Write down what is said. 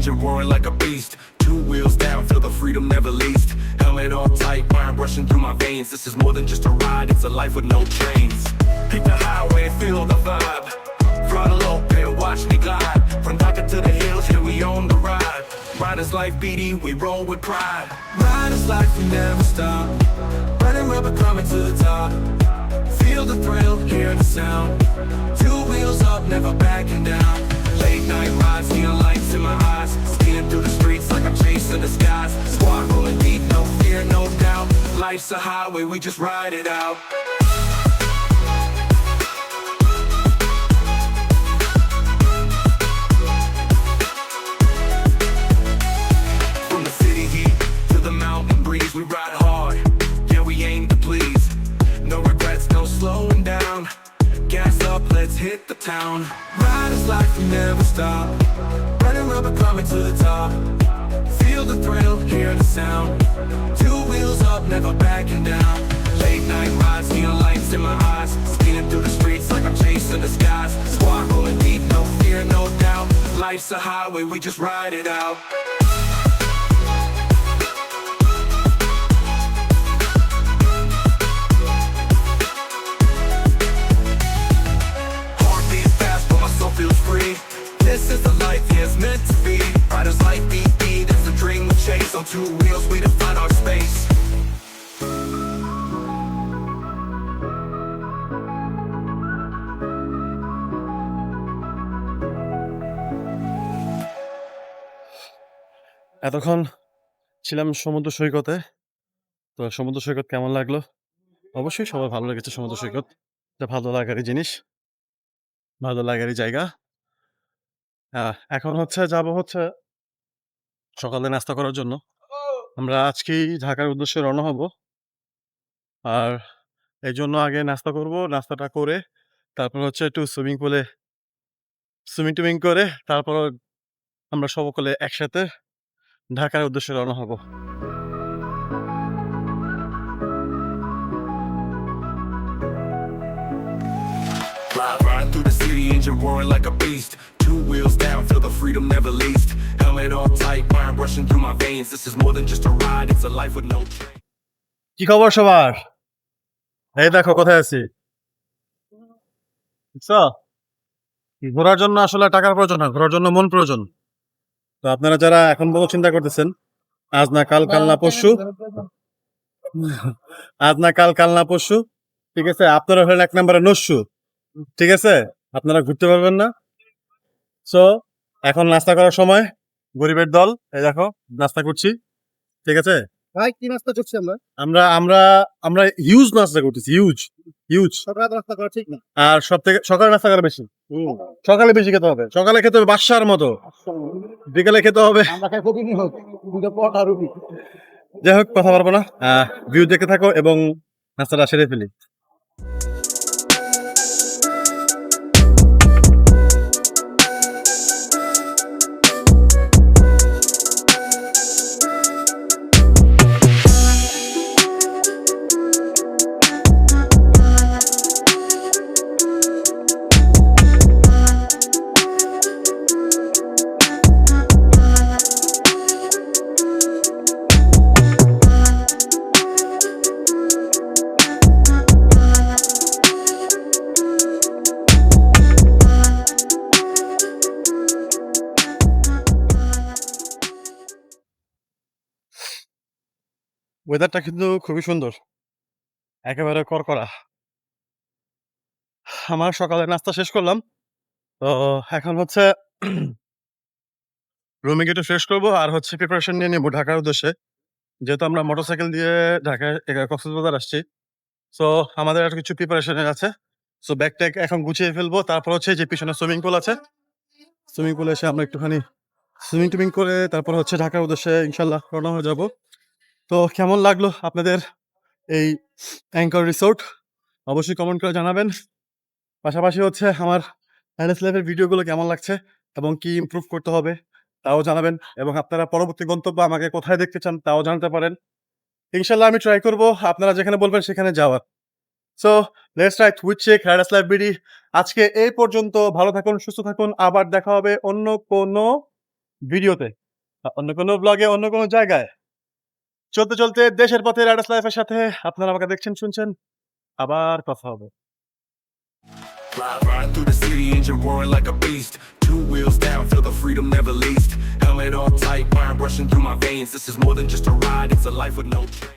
engine roaring like a beast. Two wheels down, feel the freedom never leased. Helmet on tight, wine rushing through my veins. This is more than just a ride, it's a life with no chains. Pick the highway, feel the vibe. Throttle open, watch me glide. From Dhaka to the hills, here we own the ride. Riders life beating, we roll with pride. Riders life, we never stop. Running rubber coming to the top. Feel the thrill, hear the sound. Two wheels up, never backing down. Late night rides, neon lights in my eyes. Skiing through the streets like I'm chasing the skies. Squad rolling deep, no fear, no doubt. Life's a highway, we just ride it out. Town. Riders life, we never stop. Running rubber coming to the top. Feel the thrill, hear the sound. Two wheels up, never backing down. Late night rides, neon lights in my eyes. Skiing through the streets like I'm chasing the skies. Squad rolling deep, no fear, no doubt. Life's a highway, we just ride it out. Wheels, we define our space. এতক্ষণ ছিলাম সমুদ্র সৈকতে। তো সমুদ্র সৈকত কেমন লাগল? অবশ্যই সবার ভালো লেগেছে সমুদ্র সৈকত। এটা ভালো লাগারই জিনিস। ভালো লাগারই জায়গা। এখন হচ্ছে যাব হচ্ছে সকালে নাস্তা করার জন্য। আমরা আজকেই ঢাকার উদ্দেশ্যে রওনা হব আর এই জন্য আগে নাস্তা করব নাস্তাটা করে তারপর হচ্ছে একটু সুইমিং পুলে সুইমিং টুইমিং করে তারপর আমরা সকলে একসাথে ঢাকার উদ্দেশ্যে রওনা হব through the city, engine roaring like a beast. Two wheels down, feel the freedom never leased. Helmet on tight, wine rushing through my veins. This is more than just a ride, it's a life with no chains. কি খবর সবার? এই দেখো কোথায় আছি? ঘোরার জন্য আসলে টাকার প্রয়োজন হয় ঘোরার জন্য মন প্রয়োজন। তো আপনারা যারা এখন বহু চিন্তা করতেছেন আজ না কাল কাল না পরশু। আজ না কাল কাল না পরশু ঠিক আছে? আপনারা হলেন এক নম্বরে নস্যু ঠিক আছে? আপনারা ঘুরতে পারবেন না। সো এখন নাস্তা করার সময় গরিবের দল এই দেখো নাস্তা করছি। ঠিক আছে? ভাই কি নাস্তা করছি আমরা? আমরা আমরা আমরা হিউজ নাস্তা করতেছি হিউজ হিউজ সকালে নাস্তা করা ঠিক না। আর সব থেকে সকালে নাস্তা করা বেশি। সকালে বেশি খেতে হবে। সকালে খেতে হবে বাসার মতো। বিকালে খেতে হবে। যাই হোক কথা পারব না। ভিউ দেখে থাকো এবং নাস্তাটা সেরে ফেলি। ওয়েদারটা কিন্তু খুবই সুন্দর। একেবারে করকরা আমার সকালে নাস্তা শেষ করলাম। তো এখন হচ্ছে রুমে একটু ফ্রেশ করব আর হচ্ছে প্রিপারেশন নিয়ে নেব ঢাকার উদ্দেশ্যে। যেহেতু আমরা মোটরসাইকেল দিয়ে ঢাকায় কক্সবাজার আসছি। সো আমাদের আর কিছু প্রিপারেশনের আছে। সো ব্যাগ ট্যাগ এখন গুছিয়ে ফেলব। তারপর হচ্ছে যে পিছনে সুইমিং পুল আছে। সুইমিং পুলে এসে আমরা একটুখানি সুইমিং টুইমিং করে তারপর হচ্ছে ঢাকার উদ্দেশ্যে ইনশাল্লাহ রওনা হয়ে যাব। তো কেমন লাগল আপনাদের এই অ্যাঙ্কর রিসোর্ট? অবশ্যই কমেন্ট করে জানাবেন। পাশাপাশি হচ্ছে আমার এনএস লাইফের ভিডিওগুলো কেমন লাগছে এবং কি ইম্প্রুভ করতে হবে তাও জানাবেন এবং আপনারা পরবর্তী গন্তব্য আমাকে কোথায় দেখতে চান তাও জানাতে পারেন। ইনশাল্লাহ আমি ট্রাই করব, আপনারা যেখানে বলবেন সেখানে যাওয়ার। So let's ride with check riders life BD আজকে এই পর্যন্ত, ভালো থাকুন, সুস্থ থাকুন, আবার দেখা হবে অন্য কোনো ভিডিওতে অন্য কোনো ব্লগে অন্য কোনো জায়গায়। চলতে চলতে দেশের পথে রাইডার্স লাইফের সাথে আপনারা আমাকে দেখছেন শুনছেন আবার কথা হবে like a beast. Two wheels down, feel the freedom never leased. Helmet on tight, fire rushing through my veins. This is more than just a ride, it's a life with no chain.